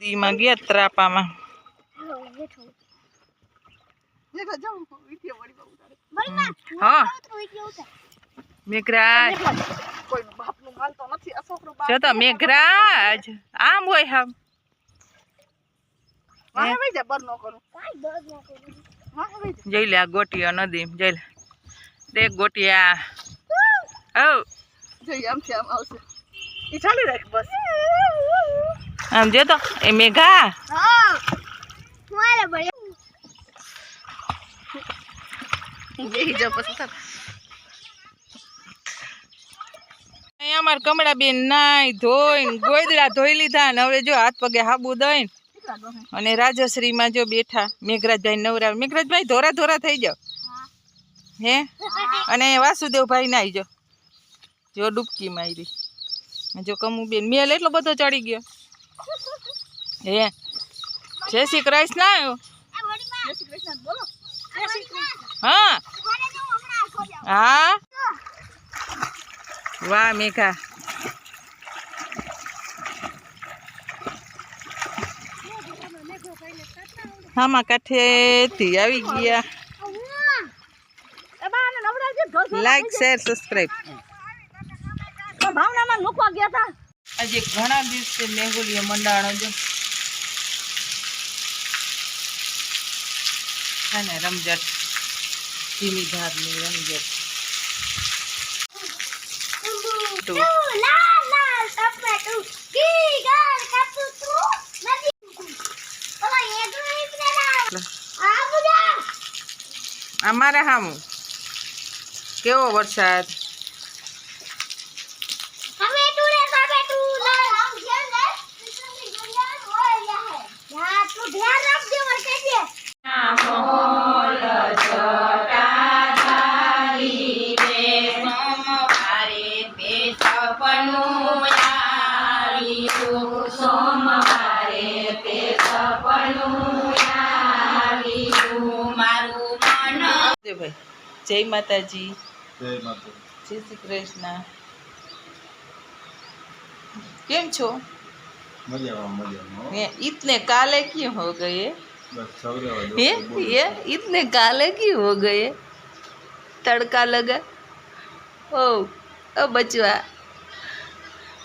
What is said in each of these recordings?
દીમાં ગયા ત્રાપામાં. હા. મેઘરાજ. જો તો મેઘરાજ આમ હોય હમ જઈ લે ગોટિયા નદી જઈ લે. દેખ ગોટિયા. ઓ જઈ આમ છે આમ આવશે. ઈ ચાલી રાખ બસ. આમ જો તો એ મેઘા. બેહી જા પછી અમાર કમળા બેન નાઈ ધોઈને ગોદડા ધોઈ લીધા ને હવે જો હાથ પગે હાબુ દઈ અને રાજશ્રી માં જો બેઠા. મેઘરાજભાઈ નવરા મેઘરાજભાઈ ધોરા ધોરા થઈ જાવ હે? અને વાસુદેવભાઈ નાઈ જો જો ડૂબકી મારી. જો કમુ બેન મેલ એટલો બધો ચડી ગયો. હે જય શ્રી કૃષ્ણ આવ્યો જય શ્રી કૃષ્ણ બોલો જય શ્રી કૃષ્ણ હા હા વાહ મેઘા હામાં કાંઠેથી આવી ગયા એ બા ને નવરાજી ધો ધો લાઈક શેર સબસ્ક્રાઈબ ભાવનામાં મૂકવા ગયા હતા આજે ઘણા દિવસે મેહુલીએ મંડાણો જો. છે ને રમઝટ ધીમી ધારની રમઝટ. તો અમારે હામું. કેવો વરસાદ? જય ભાઈ જય માતાજી જય માતા જય શ્રી કૃષ્ણ કેમ છો મજામાં મજામાં ये इतने काले क्यों हो गए બસ સવરેવા દો ये ये इतने काले क्यों हो गए तड़का लगा ओ ओ बचवा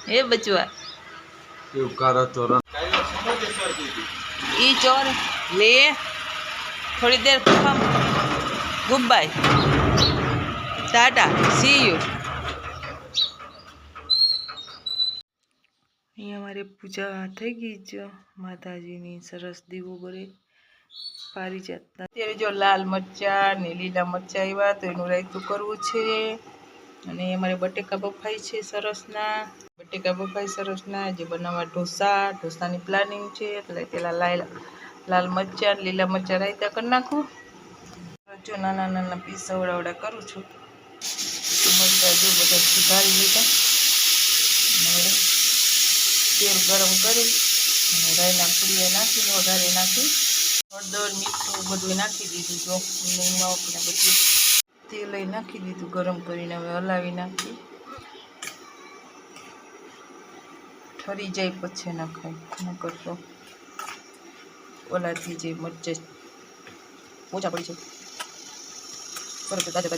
ये बचवा એવું કારા તોરણ ई चोर ले थोड़ी देर खम good bye tata see you અહીંયા અમારે પૂજા થઈ ગઈ છે. માતાજીની સરસ દીવો બરે પારી જાતના અત્યારે જો લાલ મરચાં ને લીલા મરચાં આવ્યા તો એનું રાયતું કરવું છે. અને અમારે બટેકા બફાઈ છે સરસના. બટેકા બફાઈ સરસના, જે બનાવવા ઢોસા. ઢોસાની પ્લાનિંગ છે, એટલે પેલા લાલ લાલ મરચાં લીલા મરચાં રાયતા કરી નાખું. જો નાના નાના પીસ અવડાવડા કરું છું મરચાં જો બધા સુધારી લીધા. હવે તેલ ગરમ કરી અને રાયના પૂરીએ નાખીને વઘારે નાખી. હળદર, મીઠું બધું નાખી દીધું જો. નિમક ને બધું તેલ નાખી દીધું, ગરમ કરીને હવે હલાવી નાખી. ઠરી જાય પછી નખાય ન કરતો ઓલાથી જે મરચે ઓછા પડી છે બરોબર તાજે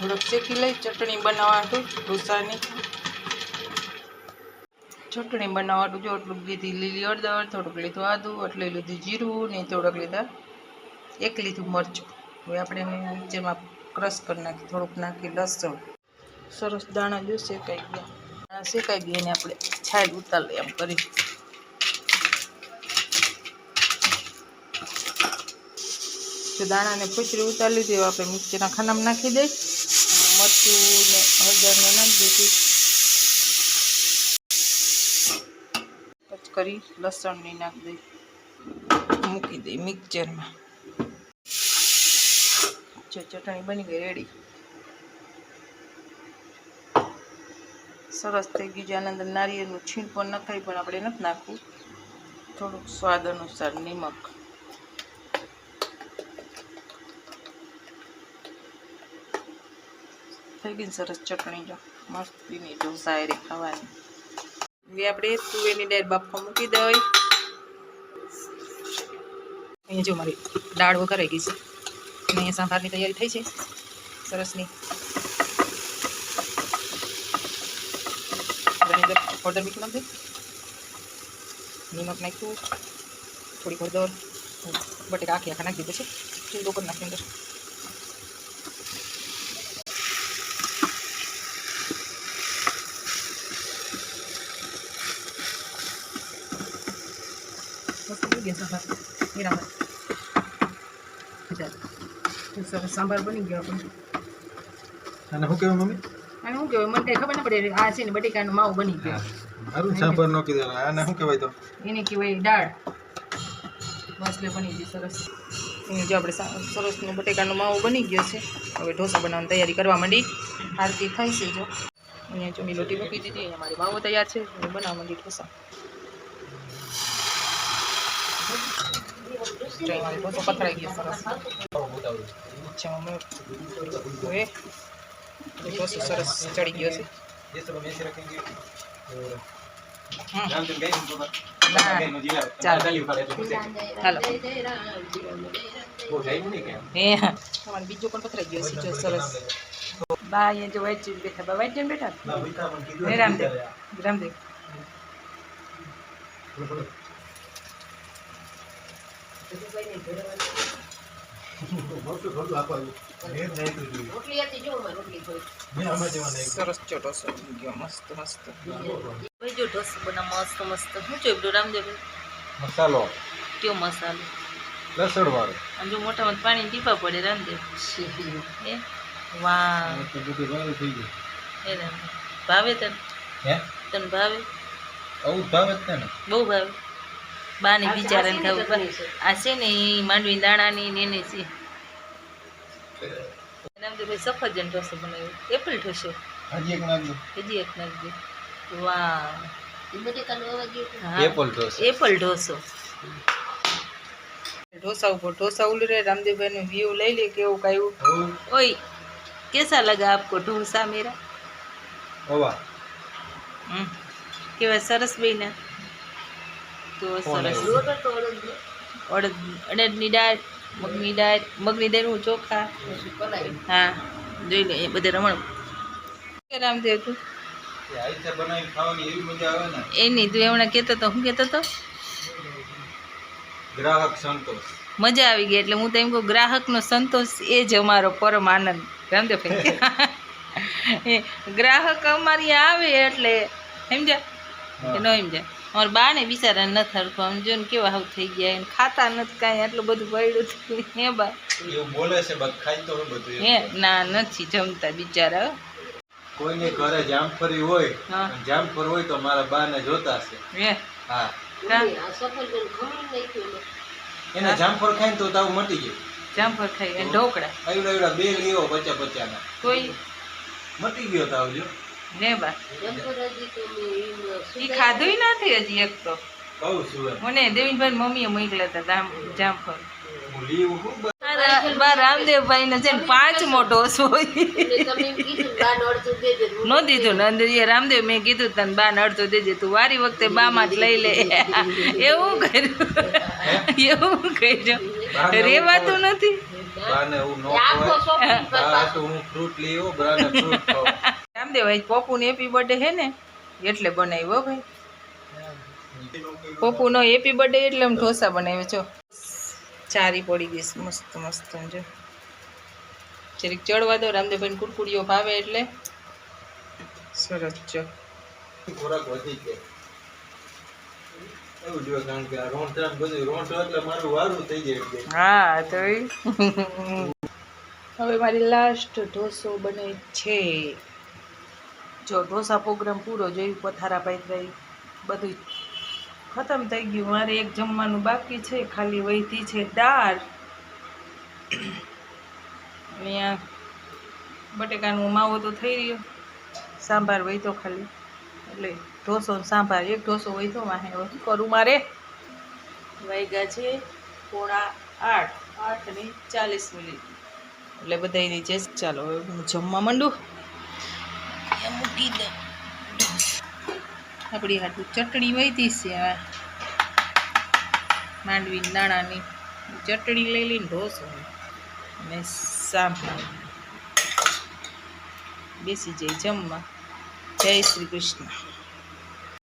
થોડોક શેકી લઈ, ચટણી બનાવવા ઢોસાની. ચટણી બનાવવાનું, જો એટલું લીધી લીલી હળદર, થોડુંક લીધું આદું એટલે લીધું જીરું, ને થોડુંક લીધા એક લીધું મરચું. હવે આપણે જેમાં ક્રશ કરી નાખી, થોડુંક નાખી લસણ. સરસ દાણા જો શેકાઈ ગયા. શેકાઈ ગયા એને આપણે છાલ ઉતારી એમ કરી. જો દાણાને ફૂચરી ઉતારી લીધી આપણે મિક્સરના ખાનામાં નાખી દઈ. મરચું ને હળદરને નાખી દીધી કરી લસણની નાખી દઈ. મૂકી દઈ મિક્સરમાં. ચટણી બની ગઈ રેડી સરસ થઈ ગયું છે. આનંદ નારિયેળનું છીણ પણ નખાય, પણ આપણે નથી નાખવું. થોડુંક સ્વાદ અનુસાર નિમક. થઈ ગઈ સરસ ચટણી, જો. મસ્ત પીની ઢોસા એરી ખાવાની. આપણે તુવેરની દાળ બાફવા મૂકી દઈ. અહીંયા જો મારી દાળ વઘારાઈ ગઈ છે અહીંયા સાંભારની તૈયારી થઈ છે. સરસની અંદર હળદર મીઠું નાખી નિમક નાખ્યું થોડીક હળદર, બટેકા આખી આખા નાખી દીધું છે ચીંદો કરી નાખી અંદર. સરસ સાંભાર બની ગયો આપણને અને શું કહેવાય મમ્મી? શું કહેવાય? મને કઈ ખબર ના પડે આ છે ને બટેકાનું માવ બની ગયો. મારું સાંભળ નો કીધું. આને શું કહેવાય તો? એને કહેવાય દાળ. મસલે બની ગઈ સરસ. જો આપણે સરસનું બટેકાનો માવો બની ગયો છે. હવે ઢોસા બનાવવાની તૈયારી કરવા માંડી. આરતી થાય છે જો. અહીંયા જો મેં લોટી મૂકી દીધી અહીંયા મારી માવો તૈયાર છે. હું બનાવવા માંડી ઢોસા. ઢોસો પથરાઈ ગયો સરસ. ઢોસો સરસ ચડી ગયો છે. સરસ. બા અહીંયા જો વાઈટ બેઠા. બા વાઈટ બેઠા? રામદેવ. રામદેવ. સરસ ચોટો ગયો મસ્ત મસ્ત. બીજું ઢોસું બનાવ મસ્ત મસ્ત. શું ચોપડું રામદેવ મસાલો. કયો મસાલો? લસણ વાળો આમ જો મોટામાં પાણી ટીપા પડે રામદેવ. એ વાહ. બધું ભાવે થઈ ગયું. એ રામદેવ ભાવે તને? હે? તને ભાવે? આવું ભાવે જ ને. બહુ ભાવે. બાને બિચારાને ખાવું. આ છે ને એ માંડવી દાણાની ને એને છે. રામદેવભાઈ સફરજન ઢોસો બનાવ્યો એપલ ઢોસો હજી એક નાખજો હજી એક નાખજો વાહ હા. એપલ ઢોસો એપલ ઢોસો ઢોસા ઉપર ઢોસા ઉલરે રામદેવભાઈનું વ્યૂ લઈ લે કેવું કાયું ओए कैसा लगा आपको डोसा मेरा હવા हम्म, केवल सरस बना તો સરસ અડદ અડદની દાળ મગની દાળ મગની દાળનું ચોખા. હા જોઈ લો એ બધે રમણ. રામદેવ તું? એની તું એમણે કહેતો તો હું કહેતો તો? ગ્રાહક સંતોષ. મજા આવી ગઈ એટલે હું તો એમ કહું ગ્રાહકનો સંતોષ એ જ અમારો પરમ આનંદ. રામદેવ એ ગ્રાહક અમારી આવે એટલે સમજ્યા? કે ન સમજ્યા? અમારા બા ને બિચારા ન હરખું આમ જો ને કેવા હાવ થઈ ગયા એને ખાતા નથી કાંઈ આટલું બધું પડ્યું હતું. હે બા? બોલે છે ખાઈ તો બધું હે? ના નથી જમતા બિચારા કોઈને ઘરે જામફળી હોય હા. જામફળ હોય તો મારા બા ને જોતા છે હે? હા. એના જામફળ ખાઈને તો તાવ મટી ગયું. જામફળ ખાઈ ઢોકળા. આવડા એવડા બે લીઓ પચા પચાના કોઈ? મટી ગયો તાવ જો ને બા? એ ખાધું નથી હજી એક તો. મને દેવીનભાઈ મમ્મીએ મોકલ્યા હતા જામ જામફળ. બા રામદેવભાઈ ને છે ને પાંચમો ડોસ હોય નો દીધું નંદજીએ રામદેવ મેં કીધું તને બા ને અડધો દેજે તું વારી વખતે બામાં જ લઈ લે. એવું કર્યું. એવું કર્યું. રેવાતું નથી. બાને એવું ન ખવાય બા તો હું ફ્રૂટ લઈ આવો બાને ફ્રૂટ ખાવ રામદેવ આજ પપ્પુને હેપી બર્થડે હે ને એટલે બનાવ્યો ભાઈ. પોપુનો હેપી બર્થડે એટલે આમ ઢોસા બનાવ્યો. છો ચારી પડી ગઈ મસ્ત મસ્ત જો. જરીક ચડવા દો રામદેવભાઈને કુરકુડીઓ ભાવે એટલે. સરસ જો. ખોરાક વધી ગયો. હા તો હવે મારી લાસ્ટ ઢોસો બને છે. જો ઢોસા પ્રોગ્રામ પૂરો જોયું, પથારા પાથરાઈ બધું ખતમ થઈ ગયું. મારે એક જમવાનું બાકી છે, ખાલી વહીથી છે દાળ. અહીંયા બટેકાનું માવો તો થઈ રહ્યો. સાંભાર વહીતો ખાલી. એટલે ઢોસો સાંભાર, એક ઢોસો વહીતો વાહે શું કરું મારે? વાગ્યા છે પોણા આઠ. આઠ ને ચાલીસ મિનિટ. એટલે બધાની જે ચાલો, હવે હું જમવા માંડું. મૂકી દઉં. આપણી હાટું ચટણી વહીતી છે આ. માંડવી દાણાની ચટણી લઈ લઈને ઢોસો. અને સાંભળ. બેસી જઈ જમવા. જય શ્રી કૃષ્ણ.